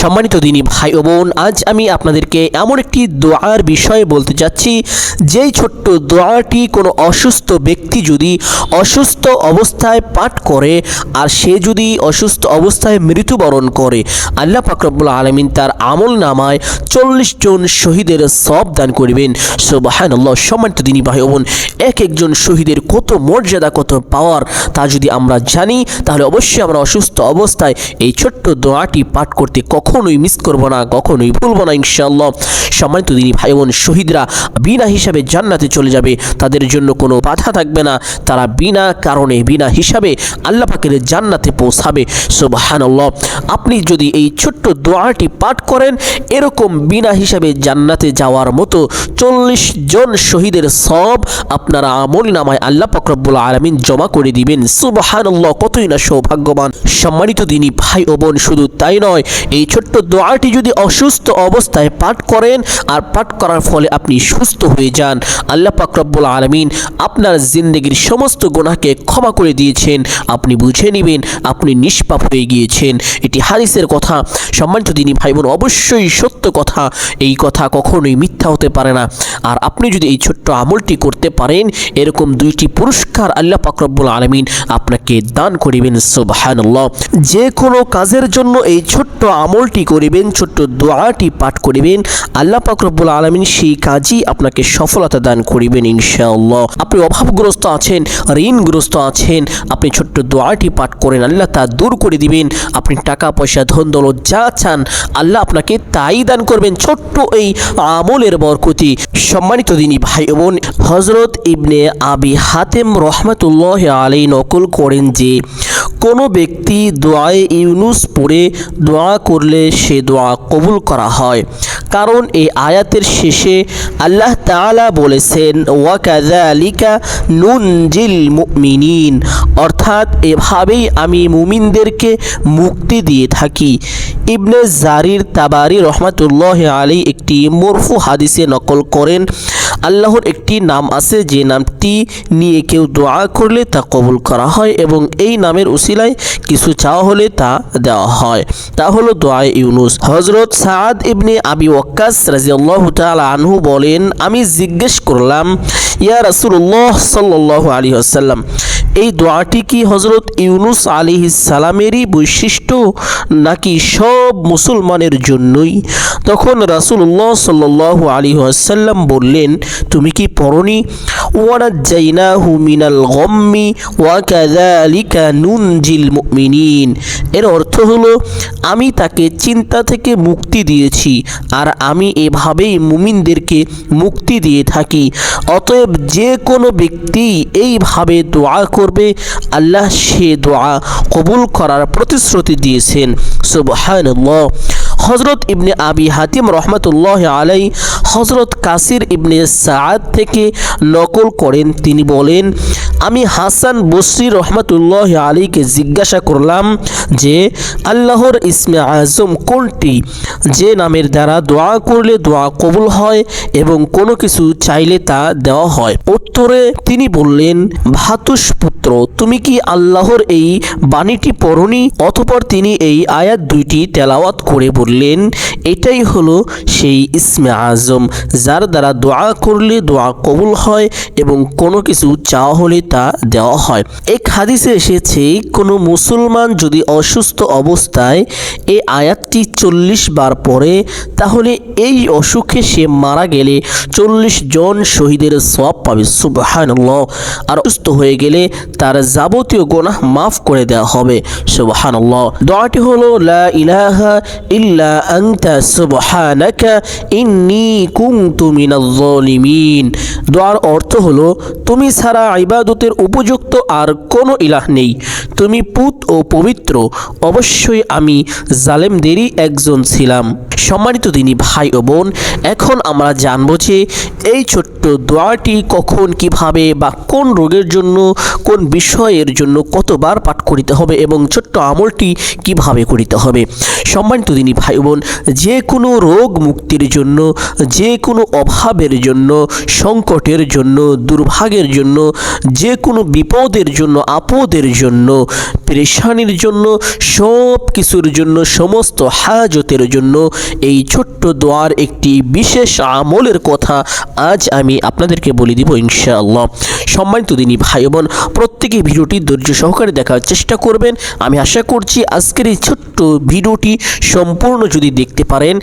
সম্মানিত দিনী ভাই ও বোন, আজ আমি আপনাদেরকে এমন একটি দোয়ার বিষয়ে বলতে যাচ্ছি। যেই ছোট্ট দোয়াটি কোনো অসুস্থ ব্যক্তি যদি অসুস্থ অবস্থায় পাঠ করে, আর সে যদি অসুস্থ অবস্থায় মৃত্যুবরণ করে, আল্লাহ ফাকরবুল আলমিন তার আমল নামায় চল্লিশ জন শহীদের সব দান করিবেন। সোবাহান আল্লাহ সম্মানিত দিনী ভাই বোন, এক একজন শহীদের কত মর্যাদা, কত পাওয়ার, তা যদি আমরা জানি, তাহলে অবশ্যই আমরা অসুস্থ অবস্থায় এই ছোট্ট দোয়াটি পাঠ করতে কখনোই মিস করব না, কখনোই ভুলব না ইনশাআল্লাহ। সম্মানিত দিনী ভাই বোন শহীদরা বিনা হিসাবে জান্নাতে চলে যাবে, তাদের জন্য কোনো বাধা থাকবে না। তারা বিনা কারণে, বিনা হিসাবে আল্লাহ পাকের জান্নাতে পৌঁছাবে। সুবহানাল্লাহ। আপনি যদি এই ছোট্ট দোয়াটি পাঠ করেন, এরকম বিনা হিসাবে জান্নাতে যাওয়ার মতো চল্লিশ জন শহীদের সব আপনারা আমল নামায় আল্লাহ পাকরব্বুল আলমিন জমা করে দিবেন। সুবহানাল্লাহ, কতই না সৌভাগ্যবান। সম্মানিত দিনী ভাই ও বোন, শুধু তাই নয়, এই ছোট্ট দোয়াটি যদি অসুস্থ অবস্থায় পাঠ করেন আর পাঠ করার ফলে আপনি সুস্থ হয়ে যান। আল্লাহ পাকরব্বুল আলমিন আপনার জিন্দগির সমস্ত গুনাহকে ক্ষমা করে দিয়েছেন। আপনি বুঝে নেবেন, আপনি নিষ্পাপ হয়ে গিয়েছেন। এটি হাদিসের কথা। সম্মানিত দিনী ভাই বোন অবশ্যই সত্য কথা। এই কথা কখনোই মিথ্যা হতে পারে না। আর আপনি যদি এই ছোট্ট আমলটি করতে পারেন, এরকম দুইটি পুরস্কার আল্লাহ পাকরব্বুল আলমিন আপনাকে দান করিবেন, সুবহানাল্লাহ। যে কোনো কাজের জন্য এই ছোট্ট আমলটি করিবেন, ছোট্ট দোয়াটি পাঠ করিবেন। আল্লাহ পাকরব্বুল আলমিন সেই কাজই আপনাকে সফলতা দান করিবেন ইনশাআল্লাহ। আপনি অভাবগ্রস্ত আছেন, ঋণগ্রস্ত আছেন, আপনি ছোট্ট দোয়াটি পাঠ করেন, আল্লাহ তা দূর করে দিবেন। আপনি টাকা, পয়সা, ধন, দৌলত যা চান, আল্লাহ আপনাকে তাই দান করবেন ছোট্ট এই আমলের বরকতি। সম্মানিত দিনী ভাই বোন হজরত ইবনে আবি হাতেম রহমতুল্লাহ আলী নকল করেন যে কোনো ব্যক্তি দোয়ায় ইউনুস পড়ে দোয়া করলে সে দোয়া কবুল করা হয়। কারণ এই আয়াতের শেষে আল্লাহ তালা বলেছেন ওয়াকাযালিকা নুনজিল মুমিনিন। অর্থাৎ এভাবেই আমি মুমিনদেরকে মুক্তি দিয়ে থাকি। ইবনে জারির তাবারি রহমাতুল্লাহ আলী একটি মরফু হাদিসে নকল করেন, আল্লাহর একটি নাম আছে যে নামটি নিয়ে কেউ দোয়া করলে তা কবুল করা হয় এবং এই নামের উসিলায় কিছু চাওয়া হলে তা দেওয়া হয়। তা হলো দোয়া ইউনুস। হজরত সাদ ইবনে আবি ওয়াক্কাস রাজিয়াল্লাহ তাআলা আনহু বলেন, আমি জিজ্ঞেস করলাম, ইয়া রাসূলুল্লাহ সাল্লাল্লাহু আলাইহি ওয়াসাল্লাম এই দোয়াটি কি হজরত ইউনুস আলী সালামেরই বৈশিষ্ট্য নাকি সব মুসলমানের জন্যই? তখন রাসুল্লাহ সাল্লাহ আলী আসাল্লাম বললেন, তুমি কি পড়নি? ওয়ানাজ্জাইনা হু মিনাল গম্মি ওয়াকাযালিকা নুনজিল মুমিনিন। এর অর্থ হলো, আমি তাকে চিন্তা থেকে মুক্তি দিয়েছি আর আমি এভাবেই মুমিনদেরকে মুক্তি দিয়ে থাকি। অতএব যে কোনো ব্যক্তি এইভাবে দোয়া করবে, আল্লাহ সে দোয়া কবুল করার প্রতিশ্রুতি দিয়েছেন। সুবহানাল্লাহ। হজরত ইবনে আবি হাতিম রহমতুল্লাহ আলাই হজরত কাসির ইবনে সাদ থেকে নকল করেন। তিনি বলেন, আমি হাসান বসরি রহমতুল্লাহ আলীকে জিজ্ঞাসা করলাম যে, আল্লাহর ইসমে আজম কোনটি? যে নামের দ্বারা দোয়া করলে দোয়া কবুল হয় এবং কোনো কিছু চাইলে তা দেওয়া হয়। উত্তরে তিনি বললেন ভাতুষ পুত্র, তুমি কি আল্লাহর এই বাণীটি পড়নি? অতপর তিনি এই আয়াত দুইটি তেলাওয়াত করে বললেন, এটাই হলো সেই ইসমে আজম। যার দ্বারা দোয়া করলে দোয়া কবুল হয় এবং কোনো কিছু চাওয়া হলে তা দেওয়া হয়। এক হাদিসে এসেছে, কোনো মুসলমান যদি অসুস্থ অবস্থায় এই আয়াতটি চল্লিশ বার পড়ে, তাহলে এই অসুখে সে মারা গেলে চল্লিশ জন শহীদের সব পাবে, সুবহানাল্লাহ। আর অসুস্থ হয়ে গেলে তার যাবতীয় গোনাহ মাফ করে দেওয়া হবে, সুবহানাল্লাহ। দোয়াটি হলো, লা ইলাহা ইল্লা আনতা, সুবহানাকা মিনাজ জালিমিন দোয়ার অর্থ হলো, তুমি ছাড়া ইবাদতের উপযুক্ত আর কোনো ইলাহ নেই। তুমি পুত ও পবিত্র, অবশ্যই আমি জালেমদেরই একজন ছিলাম। সম্মানিত তিনি ভাই ও বোন, এখন আমরা জানব যে এই ছোট্ট দোয়াটি কখন, কীভাবে বা কোন রোগের জন্য, কোন বিষয়ের জন্য কতবার পাঠ করিতে হবে এবং ছোট্ট আমলটি কীভাবে করিতে হবে। সম্মানিত তিনি ভাই বোন, যে কোনো রোগ মুক্তির জন্য যে কোনো অভাবের জন্য, সংকটের জন্য, দুর্ভাগ্যের জন্য যে কোনো বিপদের জন্য, আপদের জন্য, পেরেশানির জন্য সব কিছুর জন্য, সমস্ত হাজতের জন্য এই ছোট্ট দোয়ার একটি বিশেষ আমলের কথা আজ আমি আপনাদেরকে বলে দিব ইনশাআল্লাহ। সম্মানিত দিনী ভাই বোন প্রত্যেকে ভিডিওটি ধৈর্য সহকারে দেখার চেষ্টা করবেন। আমি আশা করছি আজকের এই ছোট্ট ভিডিওটি সম্পূর্ণ যদি দেখতে পারেন,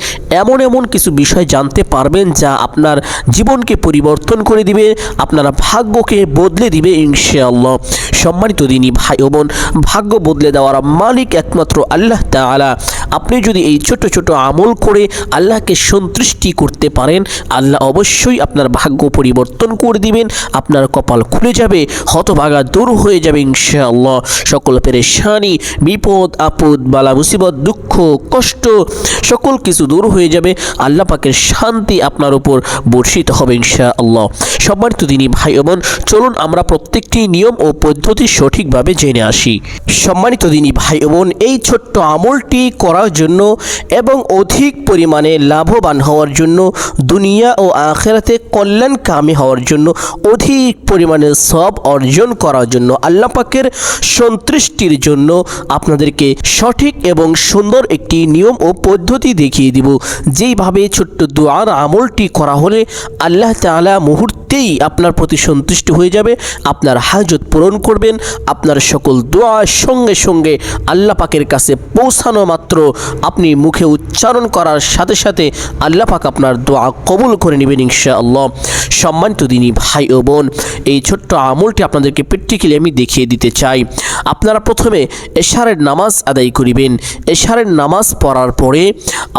এমন এমন কিছু বিষয় জানতে পারবেন, যা আপনার জীবনকে পরিবর্তন করে দিবে, আপনার ভাগ্যকে বদলে দিবে ইনশাআল্লাহ। সম্মানিত দিনী ভাই ও বোন, ভাগ্য বদলে দেওয়ার মালিক একমাত্র আল্লাহ তাআলা। আপনি যদি এই ছোট ছোট আমল করে আল্লাহকে সন্তুষ্টি করতে পারেন, আল্লাহ অবশ্যই আপনার ভাগ্য পরিবর্তন করে দিবেন, আপনার কপাল খুলে যাবে, হতভাগা দূর হয়ে যাবে ইনশাআল্লাহ। সকল পেরেশানি, বিপদ, আপদ, বালা, মুসিবত, দুঃখ, কষ্ট, সকল কিছু দূর হয়ে যাবে, আল্লাহ পাকের শান্তি আপনার উপর বর্ষিত হবে ইনশাআল্লাহ। সম্মানিত দিনী ভাই বোন, চলুন আমরা প্রত্যেকটি নিয়ম ও পদ্ধতি সঠিকভাবে জেনে আসি। সম্মানিত দিনী ভাই বোন, এই ছোট্ট আমলটি করার জন্য এবং অধিক পরিমাণে লাভবান হওয়ার জন্য, দুনিয়া ও আখেরাতে কল্যাণ কামে হওয়ার জন্য, অধিক পরিমাণে সব অর্জন করার জন্য, আল্লাহ পাকের সন্তুষ্টির জন্য আপনাদেরকে সঠিক এবং সুন্দর একটি নিয়ম ও পদ্ধতি দেখিয়ে দিব। যেইভাবে ছোট্ট দোয়ার আমলটি করা হলে আল্লাহ তাআলা মুহূর্তেই আপনার প্রতি সন্তুষ্ট হয়ে যাবে, আপনার হাজত পূরণ করবেন, আপনার সকল দোয়া সঙ্গে সঙ্গে আল্লাহ পাকের কাছে পৌঁছানো মাত্র আপনি মুখে উচ্চারণ করার সাথে সাথে আল্লাহ পাক আপনার দোয়া কবুল করে নেবেন ইনশাআল্লাহ। সম্মানিত দিনী ভাই ও বোন, এই ছোট্ট আমলটি আপনাদেরকে প্র্যাকটিক্যালি আমি দেখিয়ে দিতে চাই। আপনারা প্রথমে এশারের নামাজ আদায় করিবেন। এশারের নামাজ পড়ার পরে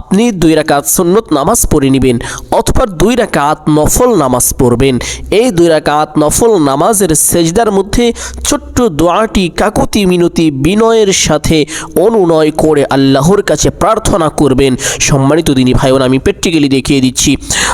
আপনি দুই রাকাত সুন্নত নামাজ পড়ে নেবেন। অথবা দুই রাকাত নফল নামাজ পড়বেন। এই দুই রাকাত নফল নামাজের সেজদার মধ্যে ছোট্ট দোয়াটি কাকুতি মিনতি বিনয়ের সাথে অনুনয় করে আল্লাহর কাছে প্রার্থনা করবেন। সম্মানিত দিনী ভাই আমি প্র্যাকটিক্যালি দেখিয়ে দিচ্ছি।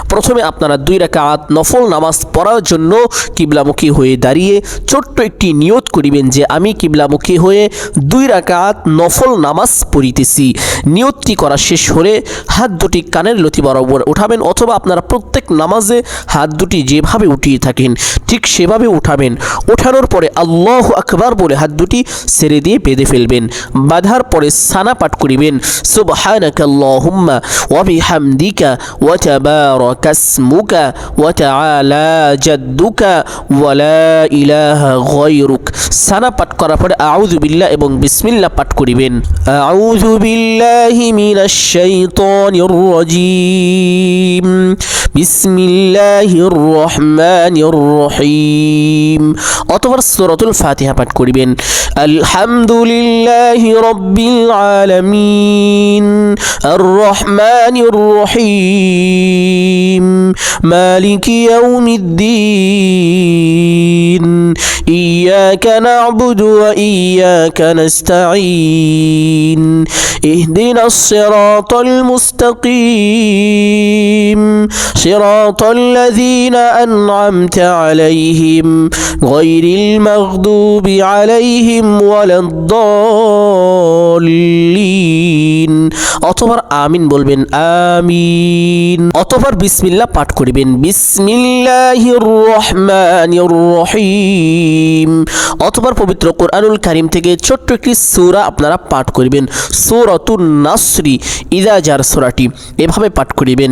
প্রথমে আপনারা দুই রাকাত নফল নামাজ পড়ার জন্য কিবলামুখী হয়ে দাঁড়িয়ে ছোট্ট একটি নিয়ত করিবেন যে আমি কিবলামুখী হয়ে দুই রাকাত নফল নামাজ পড়িতেছি। নিয়তটি করা শেষ হলে হাত দুটি কানের লতি বরাবর উঠাবেন অথবা আপনারা প্রত্যেক নামাজে হাত দুটি যেভাবে উঠিয়ে থাকেন, ঠিক সেভাবে উঠাবেন। ওঠানোর পরে আল্লাহ আকবার বলে হাত দুটি ছেড়ে দিয়ে বেঁধে ফেলবেন। বাঁধার পরে সানা পাঠ করিবেন। সুবহানাকা আল্লাহুম্মা ওয়া বিহামদিকা ওয়া তাবারাকা ইসমুকা ওয়া তাআলা জাদ্দুকা ওয়া লা ইলাহা গায়রুক। সানা পাঠ করার পরে আউযু বিল্লাহ এবং বিসমিল্লাহ পাঠ করিবেন। আউযু বিল্লাহি মিনাশ শাইতানির রাজীম। বিসমিল্লাহির রহমানির রহিম অতঃপর সূরাতুল ফাতিহা পাঠ করিবেন। আলহামদুলিল্লাহি রাব্বিল আলামিন। আর রহমানির রহিম। মালিকি ইয়াউমিদ্দিন। ইয়াকা না'বুদু ওয়া ইয়াকা নাস্তাঈন। ইহদিনাস সিরাতাল মুস্তাকিম صراط الذين أنعمت عليهم غير المغضوب عليهم ولا الضالين অতবার আমিন বলবেন আমিন অতবার বিসমিল্লাহ পাঠ করিবেন বিসমিল্লাহির রহমানির রহিম অতবার পবিত্র কোরআনুল কারিম থেকে ছোট্ট একটি সূরা আপনারা পাঠ করিবেন সূরাতুন নাসরি ইদা যার সূরাটি এভাবে পাঠ করিবেন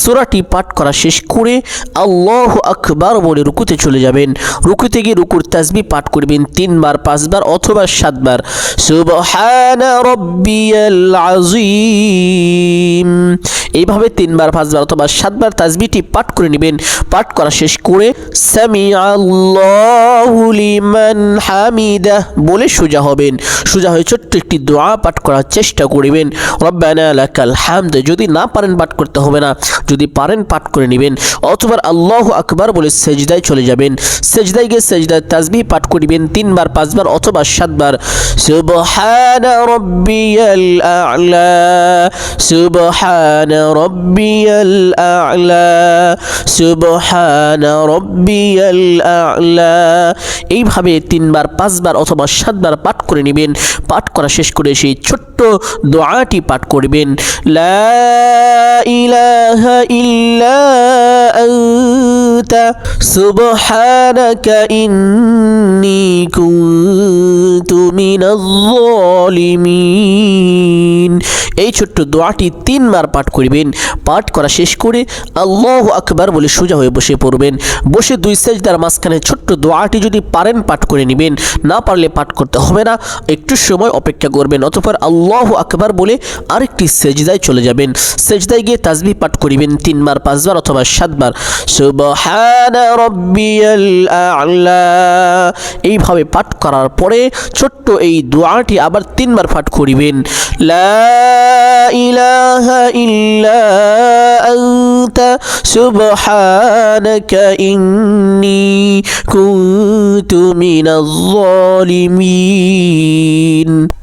সূরাটি পাঠ করা শেষ করে আল্লাহ আকবার বলে রুকুতে চলে যাবেন। রুকুতে গিয়ে রুকুর তাজবি পাঠ করবেন তিনবার, পাঁচবার অথবা সাতবার। এইভাবে তিনবার, পাঁচবার অথবা সাতবার তাজবিটি পাঠ করে নেবেন। পাঠ করা শেষ করে হামিদা বলে সোজা হবেন। সোজা হয়ে ছোট্ট একটি দোয়া পাঠ করার চেষ্টা করবেন। রব্বানা লাকাল হামদ, যদি না পারেন পাঠ করতে হবে না। যদি পারেন পাঠ করে নেবেন। অথবা আল্লাহ আকবার বলে সেজদায় চলে যাবেন। সেজদায় গিয়ে সেজদায় তাজবি পাঠ করিবেন তিনবার, পাঁচবার অথবা সাতবার। সুবহানা রব্বিয়াল আ'লা, সুবহানা রব্বিয়াল আ'লা, সুবহানা রব্বিয়াল আ'লা। এইভাবে তিনবার, পাঁচবার অথবা সাতবার পাঠ করে নেবেন। পাঠ করা শেষ করে সেই ছোট্ট দোয়াটি পাঠ করবেন। লা ইলাহা এই ছোট্ট দোয়াটি তিনবার পাঠ করবেন। পাঠ করা শেষ করে আল্লাহ আকবার বলে সোজা হয়ে বসে পড়বেন। বসে দুই সেজদার মাঝখানে ছোট্ট দোয়াটি যদি পারেন পাঠ করে নেবেন। না পারলে পাঠ করতে হবে না। একটু সময় অপেক্ষা করবেন। অতপর আল্লাহ আকবার বলে আরেকটি সেজদায় চলে যাবেন। সেজদায় গিয়ে তাসবিহ পাঠ করিবেন। তিনবার, পাঁচবার অথবা সাতবার। এইভাবে পাঠ করার পরে ছোট্ট এই দোয়াটি আবার তিনবার পাঠ করিবেন। লা ইল্লা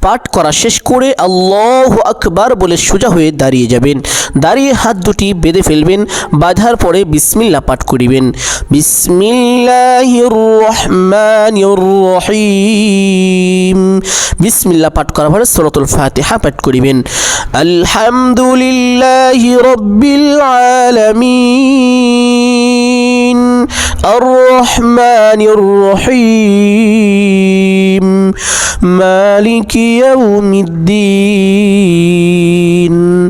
পাঠ করা শেষ করে আল্লাহু আকবার বলে সোজা হয়ে দাঁড়িয়ে যাবেন। দাঁড়িয়ে হাত দুটি বেঁধে ফেলবেন, বাঁধার পরে বিসমিল্লা পাঠ করিবেন। বিসমিল্লাহিম বিসমিল্লা পাঠ করার পরে সরতুল ফাতিহা পাঠ করিবেন। আলহামদুলিল্লাহ রব্বিল আলামিন। আর রহমানির রহিম মালিক ইয়াউমিদ্দিন।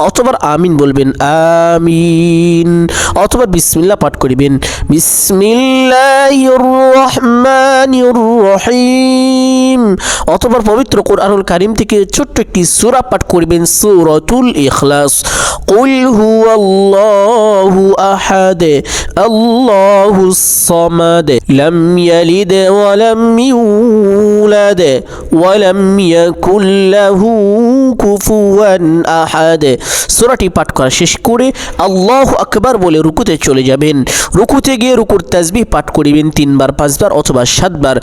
অথবা আমিন বলবেন আমিন অথবা বিসমিল্লাহ পাঠ করিবেন বিসমিল্লাহির রহমানির রহিম অথবা পবিত্র কোরআনুল কারিম থেকে ছোট্ট একটি সূরা পাঠ করিবেন সূরাতুল ইখলাস قل هو الله أحد الله الصمد لم يلد ولم يولد ولم يكن له كفوا أحد সূরাটি পাঠ করা শেষ করে আল্লাহ আকবার বলে রুকুতে চলে যাবেন। রুকুতে গিয়ে রুকুর তাসবিহ পাঠ করিবেন তিনবার, পাঁচবার অথবা সাতবার।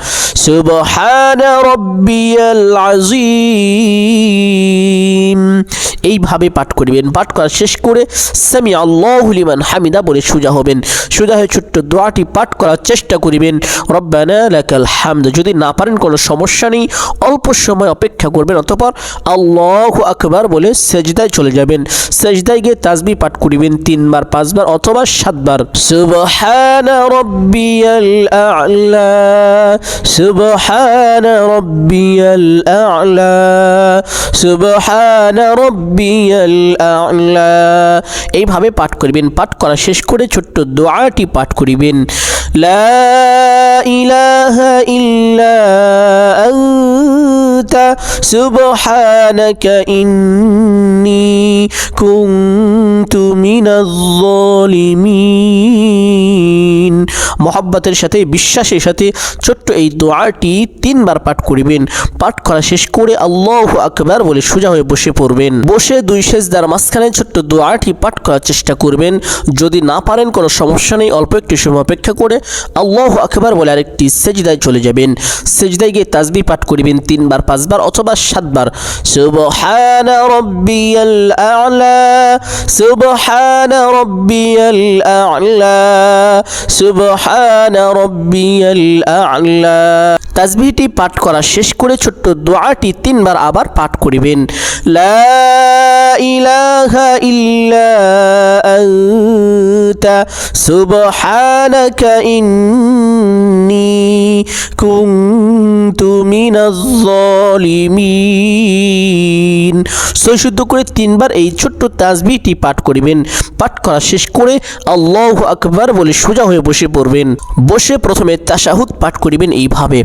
এইভাবে পাঠ করিবেন। পাঠ করা শেষ করে সামি আল্লাহু লিমান হামিদা বলে সোজা হবেন। সোজা হয়ে ছোট্ট দোয়াটি পাঠ করার চেষ্টা করিবেন। রব্বানা হামদ। যদি না পারেন, কোনো সমস্যা নেই। অল্প সময় অপেক্ষা করবেন, অতপর আল্লাহু আকবার বলে সেজদায় চলে যাবেন। সেজদায় গিয়ে তাসবিহ পাঠ করিবেন তিনবার, পাঁচবার অথবা সাতবার। সুবহানা রব্বিয়াল আ'লা, সুবহানা রব্বিয়াল আ'লা, সুবহানা রব্বিয়াল আ'লা। এইভাবে পাঠ করিবেন, পাঠ করা শেষ করে ছোট্ট দোয়াটি পাঠ করিবেন। লা ইলাহা ইল্লা আনতা, সুবহানাকা কুনতু মিনাজ জালিমিন মহব্বতের সাথে, বিশ্বাসের সাথে ছোট্ট এই দোয়াটি তিনবার পাঠ করিবেন। পাঠ করা শেষ করে আল্লাহ আকবার বলে সোজা হয়ে বসে পড়বেন। বসে দুই সেজদার মাঝখানে ছোট্ট দোয়াটি পাঠ করার চেষ্টা করবেন। যদি না পারেন, কোনো সমস্যা নেই, অল্প একটু সময় অপেক্ষা করে আল্লাহ আকবার বলে আরেকটি সেজদায় চলে যাবেন। সেজদায় গিয়ে তাসবি পাঠ করিবেন তিনবার, পাঁচবার অথবা সাতবার। সুবহানা রব্বিয়াল আ'লা, সুবহানা রব্বিয়াল আ'লা, সুবহানা সুবহান রব্বিয়াল আ'লা তাসবিহটি পাঠ করা শেষ করে ছোট্ট দোয়াটি তিনবার আবার পাঠ করিবেন। লা করে তিনবার এই ছোট্ট তাসবিহটি পাঠ করিবেন। পাঠ করা শেষ করে আল্লাহ আকবার বলে সোজা হয়ে বসে পড়বেন। বসে প্রথমে তাশাহুদ পাঠ করিবেন এইভাবে।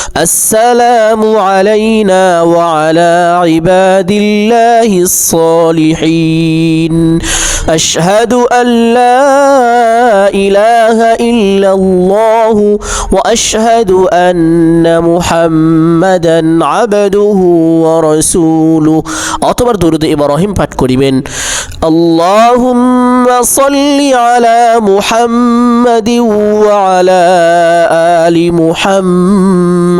السلام علينا وعلى عباد الله الصالحين أشهد أن لا إله إلا الله وأشهد أن محمدا عبده ورسوله অতবার দরুদ ইব্রাহিম পাঠ করিবেন اللهم صل على محمد وعلى آل محمد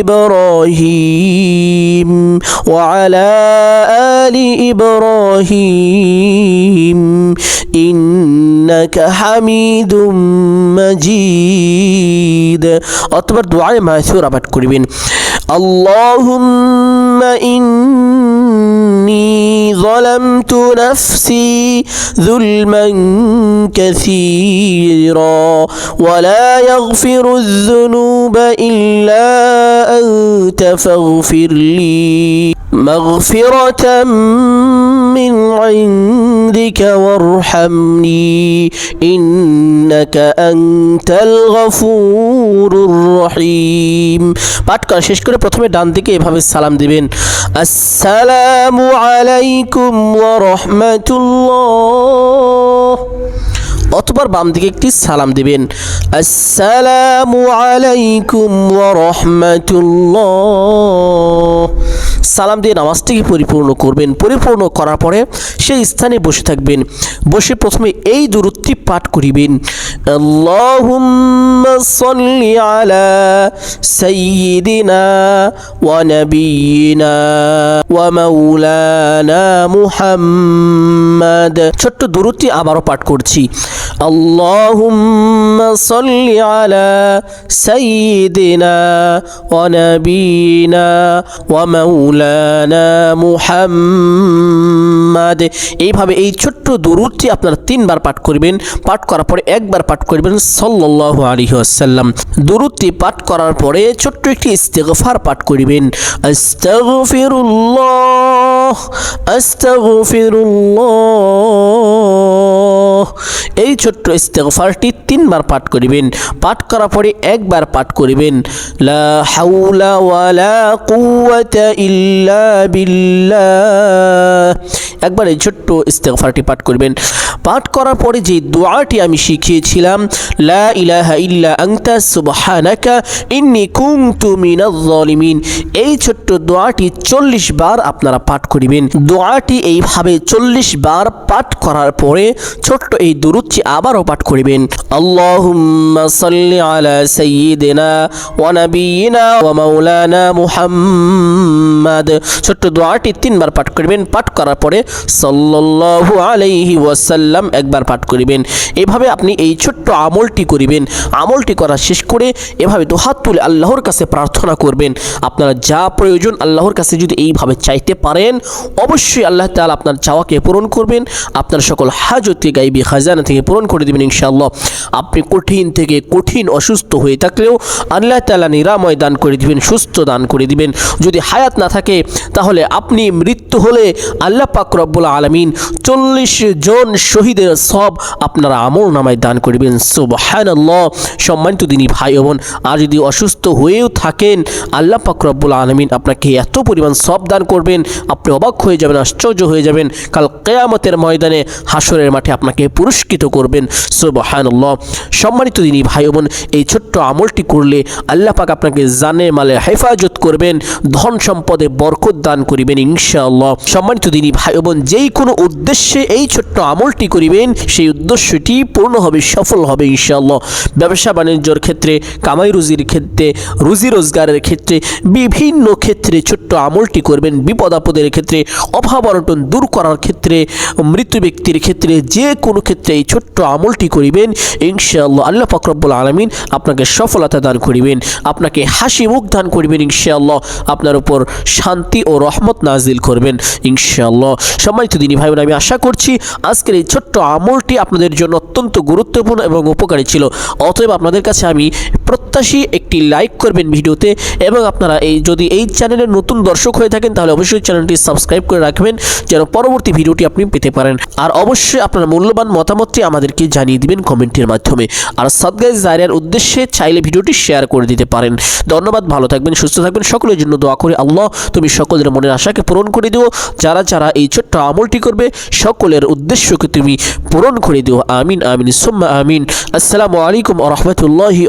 إبراهيم وعلى آل إبراهيم إنك حميد مجيد অতবার দোয়ায় মাসুর আবাদ করিবেন اللهم إني ظلمت نفسي ظلما كثيرا ولا يغفر الذنوب إلا أنت فاغفر لي مغفرة من عندك وارحمني إنك أنت الغفور الرحيم পাঠ করা শেষ করে প্রথমে ডান দিকে এভাবে সালাম দিবেন। আসসালামু আলাইকুম ওয়া রাহমাতুল্লাহ। অতবার বাম দিকে একটি সালাম দিবেন। আসসালামু আলাইকুম রাহমাতুল্লাহ। সালাম দিয়ে নামাজটিকে পরিপূর্ণ করবেন। পরিপূর্ণ করার পরে সেই স্থানে বসে থাকবেন। বসে প্রথমে এই দূরত্বটি পাঠ করিবেন। ছোট্ট দূরত্বটি আবারও পাঠ করছি। আলা সাইয়্যিদিনা ওয়া নাবিয়িনা ওয়া মাওলানা মুহাম্মাদ। এইভাবে এই ছোট্ট দুরুদটি আপনারা তিনবার পাঠ করবেন। পাঠ করার পরে একবার পাঠ করবেন সাল্লাল্লাহু আলাইহি ওয়াসাল্লাম। দুরুদটি পাঠ করার পরে ছোট্ট একটি ইস্তেগফার পাঠ করিবেন। আস্তাগফিরুল্লাহ আস্তাগফিরুল্লাহ। এই ছোট্ট ইস্তেগফারটি তিনবার পাঠ করিবেন। পাঠ করার পরে একবার পাঠ করিবেন। লা ইল্লা বিল্লাহ। একবার এই ছোট্ট ইস্তেগফারটি পাঠ করবেন। পাঠ করার পরে যে দোয়াটি আমি শিখিয়েছিলাম, লা ইলাহা ইল্লা আনতা সুবহানাকা ইন্নী কুনতু মিনাজ জালিমিন এই ছোট্ট দোয়াটি চল্লিশ বার আপনারা পাঠ করিবেন। দোয়াটি এইভাবে চল্লিশ বার পাঠ করার পরে ছোট্ট এই দুরুদটি আবারও পাঠ করিবেন। আল্লাহুম্মা সাল্লি আলা সাইয়্যিদিনা ওয়া নাবিয়িনা ওয়া মাওলানা মুহাম্মাদ ছোট্ট দোয়াটি তিনবার পাঠ করিবেন। পাঠ করার পরে সাল্লাল্লাহু আলাইহি ওয়াসাল্লাম একবার পাঠ করিবেন। এভাবে আপনি এই ছোট্ট আমলটি করিবেন। আমলটি করা শেষ করে এভাবে দুহাত তুলে আল্লাহর কাছে প্রার্থনা করবেন। আপনারা যা প্রয়োজন আল্লাহর কাছে যদি এইভাবে চাইতে পারেন, অবশ্যই আল্লাহ তাআলা আপনার চাওয়াকে পূরণ করবেন। আপনার সকল হাজতে গাইবি খাজানা থেকে পূরণ করে দেবেন ইনশাআল্লাহ। আপনি কঠিন থেকে কঠিন অসুস্থ হয়ে থাকলেও আল্লাহ তালা নিরাময় দান করে দিবেন, সুস্থ দান করে দিবেন। যদি হায়াত না থাকে, তাহলে আপনি মৃত্যু হলে আল্লাহ পাক রব্বুল আলমিন চল্লিশ জন শহীদের সব আপনারা আমল নামায় দান করবেন। সুবহানাল্লাহ। সম্মানিত দিনী ভাই বোন, আর যদি অসুস্থ হয়েও থাকেন, আল্লাহ পাক রব্বুল আলমিন আপনাকে এত পরিমাণ সব দান করবেন, আপনি অবাক হয়ে যাবেন, আশ্চর্য হয়ে যাবেন। কাল কেয়ামতের ময়দানে হাসরের মাঠে আপনাকে পুরস্কৃত করবেন। সুবহানাল্লাহ। সম্মানিত দিনী ভাই বোন, এই ছোট্ট আমলটি করলে আল্লাহ পাক আপনাকে জানে মালে হেফাজত করবেন, ধন সম্পদে বরকত দান করিবেন ইনশাআল্লাহ। সম্মানিত দিনী ভাই বোন যেই কোনো উদ্দেশ্যে এই ছোট্ট আমলটি করিবেন, সেই উদ্দেশ্যটি পূর্ণ হবে, সফল হবে ইনশাআল্লাহ। ব্যবসা বাণিজ্যর ক্ষেত্রে, কামাই রুজির ক্ষেত্রে, রুজি রোজগারের ক্ষেত্রে, বিভিন্ন ক্ষেত্রে ছোট্ট আমলটি করবেন। বিপদ আপদের ক্ষেত্রে, অভাব অনটন দূর করার ক্ষেত্রে, মৃত্যু ব্যক্তির ক্ষেত্রে যে কোনো ক্ষেত্রে এই ছোট্ট আমলটি করিবেন, ইনশাআল্লাহ আল্লাহ ফকরব্বুল আলমিন আপনাকে সফলতা দান করিবেন, আপনাকে হাসি মুখ দান করিবেন ইনশাআল্লাহ, আপনার উপর শান্তি ও রহমত নাজিল করবেন ইনশাআল্লাহ। সম্মানিত দিনী ভাই আমি আশা করছি আজকের এই ছোট্ট আমলটি আপনাদের জন্য অত্যন্ত গুরুত্বপূর্ণ এবং উপকারী ছিল। অতএব আপনাদের কাছে আমি প্রত্যাশী একটি লাইক করবেন ভিডিওতে এবং আপনারা এই যদি এই চ্যানেলের নতুন দর্শক হয়ে থাকেন তাহলে অবশ্যই চ্যানেলটি সাবস্ক্রাইব করে রাখবেন যেন পরবর্তী ভিডিওটি আপনি পেতে পারেন। আর অবশ্যই আপনার মূল্যবান মতামতটি আমাদেরকে জানিয়ে দিবেন কমেন্টের মাধ্যমে। আর সাদগাইজ জারিয়ার উদ্দেশ্যে চাইলে ভিডিওটি শেয়ার করে দিতে পারেন। ধন্যবাদ, ভালো থাকবেন, সুস্থ থাকবেন, সকলের জন্য দোয়া করে। আল্লাহ, তুমি সকলের মনের আশাকে পূরণ করে দিও। যারা যারা এই ছোট্ট আমলটি করবে, সকলের উদ্দেশ্যকে তুমি পূরণ করে দিও। আমিন আমিন, সুম্মা আমিন। আসসালামু আলাইকুম রহমতুল্লাহি